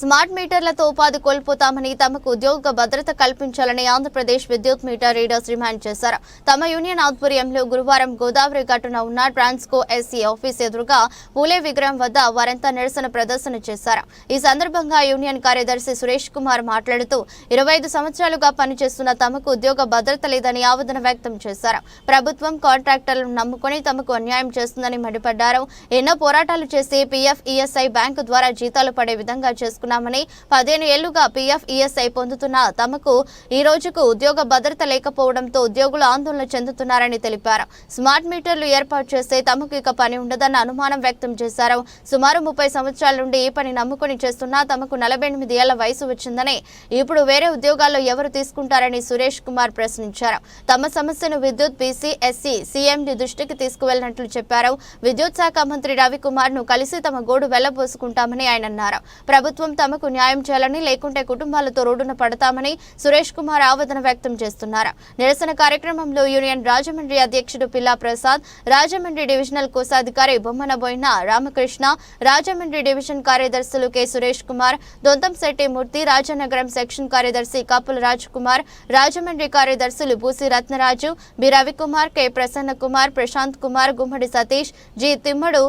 Smart మీటర్లతో ఉపాధి కోల్పోతామని తమకు ఉద్యోగ భద్రత కల్పించాలని ఆంధ్రప్రదేశ్ విద్యుత్ మీటర్ రీడర్స్ డిమాండ్ చేశారు. తమ యూనియన్ ఆధ్వర్యంలో గురువారం గోదావరి ఘటన ఉన్న ట్రాన్స్కో ఎస్సీ ఆఫీస్ ఎదురుగా పూలే విగ్రహం వద్ద వారంతా నిరసన ప్రదర్శన చేశారు. ఈ సందర్భంగా యూనియన్ కార్యదర్శి సురేష్ కుమార్ మాట్లాడుతూ ఇరవై ఐదు సంవత్సరాలుగా పనిచేస్తున్న తమకు ఉద్యోగ భద్రత లేదని ఆవేదన వ్యక్తం చేశారు. ప్రభుత్వం కాంట్రాక్టర్లను నమ్ముకొని తమకు అన్యాయం చేస్తుందని మండిపడ్డారు. ఎన్నో పోరాటాలు చేసి పీఎఫ్ ఈఎస్ఐ బ్యాంకు ద్వారా జీతాలు పడే విధంగా చేసుకున్నామని పదిహేను ఏళ్ళుగా పీఎఫ్ ఈఎస్ఐ పొందుతున్న తమకు ఈ రోజుకు ఉద్యోగ భద్రత లేకపోవడంతో ఉద్యోగులు ఆందోళన చెందుతున్నారని తెలిపారు. స్మార్ట్ మీటర్లు ఏర్పాటు చేస్తే తమకు ఇక పని ఉండదన్న అనుమానం వ్యక్తం చేశారు. సుమారు ముప్పై సంవత్సరాల నుండి ఈ పని నమ్ముకొని చేస్తున్నా తమకు నలభై ఎనిమిది ఏళ్ళ వయసు వచ్చిందని ఇప్పుడు వేరే ఉద్యోగాల్లో ఎవరు తీసుకుంటారని సురేష్ కుమార్ ప్రశ్నించారు. తమ సమస్యను విద్యుత్ బీసీ ఎస్సీ సీఎండి దృష్టికి తీసుకువెళ్ళినట్లు చెప్పారు. విద్యుత్ శాఖ మంత్రి రవికుమార్ను కలిసి తమ గోడు వెళ్ళబోసుకుంటామని ఆయన అన్నారు. ప్రభుత్వం తమకు న్యాయం చేయాలని లేకుంటే కుటుంబాలతో రోడ్డున పడతామని సురేష్ కుమార్ ఆవేదన వ్యక్తం చేస్తున్నారు. నిరసన కార్యక్రమంలో యూనియన్ రాజమండ్రి అధ్యక్షుడు పిల్లా ప్రసాద్ రాజమండ్రి డివిజనల్ కోశాధికారి బొమ్మనబోయిన రామకృష్ణ రాజమండ్రి డివిజన్ కార్యదర్శులు కె. సురేష్ కుమార్ దొంతంశెట్టి మూర్తి రాజనగరం సెక్షన్ కార్యదర్శి కాపుల రాజ్ కుమార్ రాజమండ్రి కార్యదర్శులు Busi Ratnaraju B. Ravikumar K. Prasanna Kumar Prashant Kumar Gummadi Satish G. Thimmadu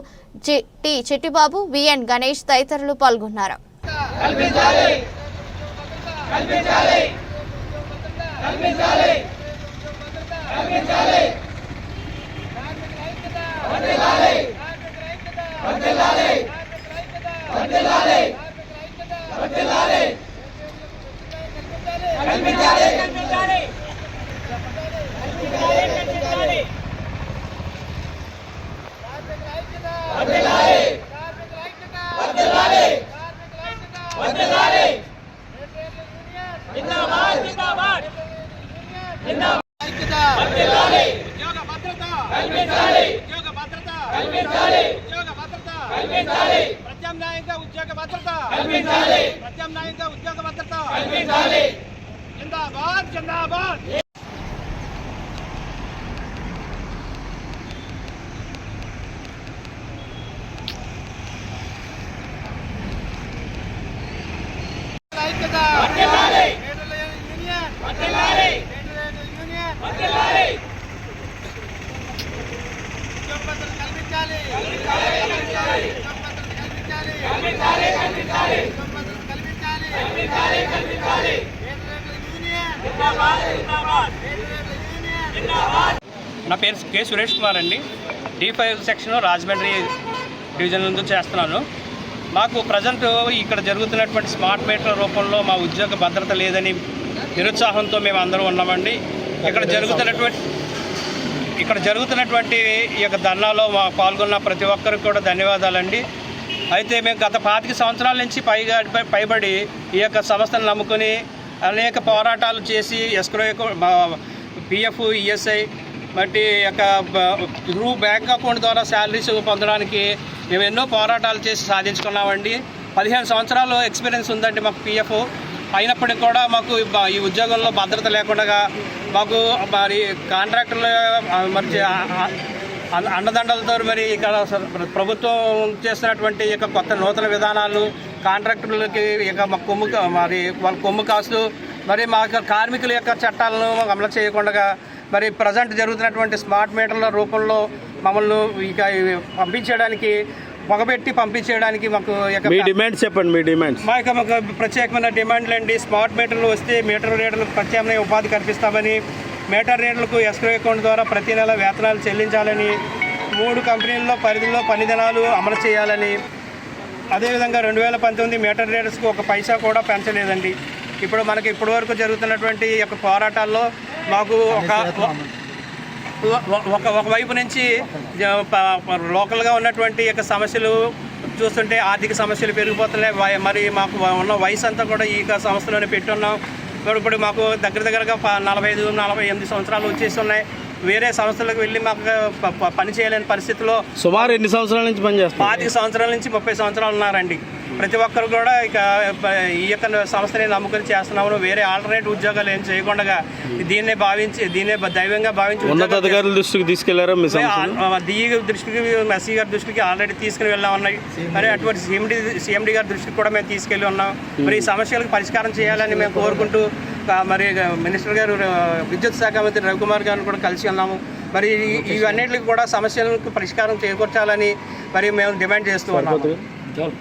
T. Chittibabu VN Ganesh తదితరులు పాల్గొన్నారు. ఉద్యోగ కల్పించాలి. ఉద్యోగ భద్రత. కల్పించాలి. ఉద్యోగ భద్రత. కల్పించాలి. ప్రత్యామ్నాయంగా ఉద్యోగ భద్రత. కల్పించాలి. ప్రత్యామ్నాయంగా ఉద్యోగ భద్రత. కల్పించాలి. జిందాబాద్ జిందాబాద్. ఐక్యత వర్ధిల్లాలి యూనియన్ వర్ధిల్లాలి యూనియన్ వర్ధిల్లాలి ఉద్యోగ భద్రత కల్పించాలి కల్పించాలి ఉద్యోగ భద్రత కల్పించాలి కల్పించాలి కల్పించాలి ఉద్యోగ భద్రత కల్పించాలి కల్పించాలి కల్పించాలి యూనియన్ జిందాబాద్ జిందాబాద్ యూనియన్ జిందాబాద్ నా పేరు కే సురేష్ కుమార్ అండి. D five section Rajahmundry division నుంచి చేస్తున్నాను. మాకు ప్రజెంట్ ఇక్కడ జరుగుతున్నటువంటి స్మార్ట్ మీటర్ రూపంలో మా ఉద్యోగ భద్రత లేదని నిరుత్సాహంతో మేము అందరూ ఉన్నామండి. ఇక్కడ జరుగుతున్నటువంటి ఇక్కడ జరుగుతున్నటువంటి ఈ యొక్క ధర్నాలో మా పాల్గొన్న ప్రతి ఒక్కరికి కూడా ధన్యవాదాలండి. అయితే మేము గత పాతిక సంవత్సరాల నుంచి పైగా పైబడి ఈ యొక్క సంస్థను నమ్ముకొని అనేక పోరాటాలు చేసి ఎస్క్రో పిఎఫ్ ఈఎస్ఐ బట్టి యొక్క త్రూ బ్యాంక్ అకౌంట్ ద్వారా శాలరీస్ పొందడానికి మేము ఎన్నో పోరాటాలు చేసి సాధించుకున్నామండి. పదిహేను సంవత్సరాలు ఎక్స్పీరియన్స్ ఉందండి మాకు పిఎఫ్. అయినప్పటికీ కూడా మాకు ఈ ఉద్యోగంలో భద్రత లేకుండా మాకు మరి కాంట్రాక్టర్లు మరి అండదండలతో మరి ఇక్కడ ప్రభుత్వం చేస్తున్నటువంటి యొక్క కొత్త నూతన విధానాలు కాంట్రాక్టర్లకి ఇక మా కొమ్ము మరి వాళ్ళ కొమ్ము కాస్తూ మరి మా యొక్క కార్మికుల యొక్క చట్టాలను అమలు చేయకుండా మరి ప్రజెంట్ జరుగుతున్నటువంటి స్మార్ట్ మీటర్ల రూపంలో మమ్మల్ని ఇక ఇవి పంపించేయడానికి పొగబెట్టి పంపించేయడానికి మాకు మీ డిమాండ్స్ చెప్పండి మీ డిమాండ్స్. మా యొక్క మాకు ప్రత్యేకమైన డిమాండ్లు అండి స్మార్ట్ మీటర్లు వస్తే మీటర్ రేట్లకు ప్రత్యామ్నాయ ఉపాధి కల్పిస్తామని మీటర్ రేట్లకు ఎస్క్రో అకౌంట్ ద్వారా ప్రతి నెల వేతనాలు చెల్లించాలని మూడు కంపెనీల్లో పరిధిలో పని దినాలు అమలు చేయాలని. అదేవిధంగా రెండు వేల పంతొమ్మిది మీటర్ రేట్స్కి ఒక పైసా కూడా పెంచలేదండి. ఇప్పుడు మనకి ఇప్పటి వరకు జరుగుతున్నటువంటి యొక్క పోరాటాల్లో మాకు ఒక ఒక ఒక వైపు నుంచి లోకల్గా ఉన్నటువంటి యొక్క సమస్యలు చూస్తుంటే ఆర్థిక సమస్యలు పెరిగిపోతున్నాయి. మరి మాకు ఉన్న వయసు అంతా కూడా ఈ యొక్క సంస్థలోనే పెట్టున్నాం. ఇప్పుడు ఇప్పుడు మాకు దగ్గర దగ్గరగా నలభై ఐదు నలభై ఎనిమిది సంవత్సరాలు వచ్చేసి ఉన్నాయి. వేరే సంస్థలకు వెళ్ళి మాకు పని చేయలేని పరిస్థితిలో సుమారు ఎన్ని సంవత్సరాల నుంచి పనిచేస్తారు పాతిక సంవత్సరాల నుంచి ముప్పై సంవత్సరాలు ఉన్నారండి. ప్రతి ఒక్కరు కూడా ఇక ఈ యొక్క సంస్థని నమ్ముకొని చేస్తున్నాము వేరే ఆల్టర్నేట్ ఉద్యోగాలు ఏం చేయకుండా దీన్నే భావించి దీన్నే దైవంగా భావించి ఉన్నతాధికారుల దృష్టికి తీసుకెళ్ళారా ఆ డిఈ దృష్టికి మెస్సీ గారి దృష్టికి ఆల్రెడీ తీసుకుని వెళ్ళా ఉన్నాయి మరి అటువంటి సిఎండి సిఎండి గారి దృష్టికి కూడా మేము తీసుకెళ్ళి ఉన్నాం. మరి ఈ సమస్యలకు పరిష్కారం చేయాలని మేము కోరుకుంటూ మరి మినిస్టర్ గారు విద్యుత్ శాఖ మంత్రి రవికుమార్ గారిని కూడా కలిసి ఉన్నాము. మరి ఇవన్నిటికి కూడా సమస్యలకు పరిష్కారం చేకూర్చాలని మరి మేము డిమాండ్ చేస్తూ ఉన్నాము.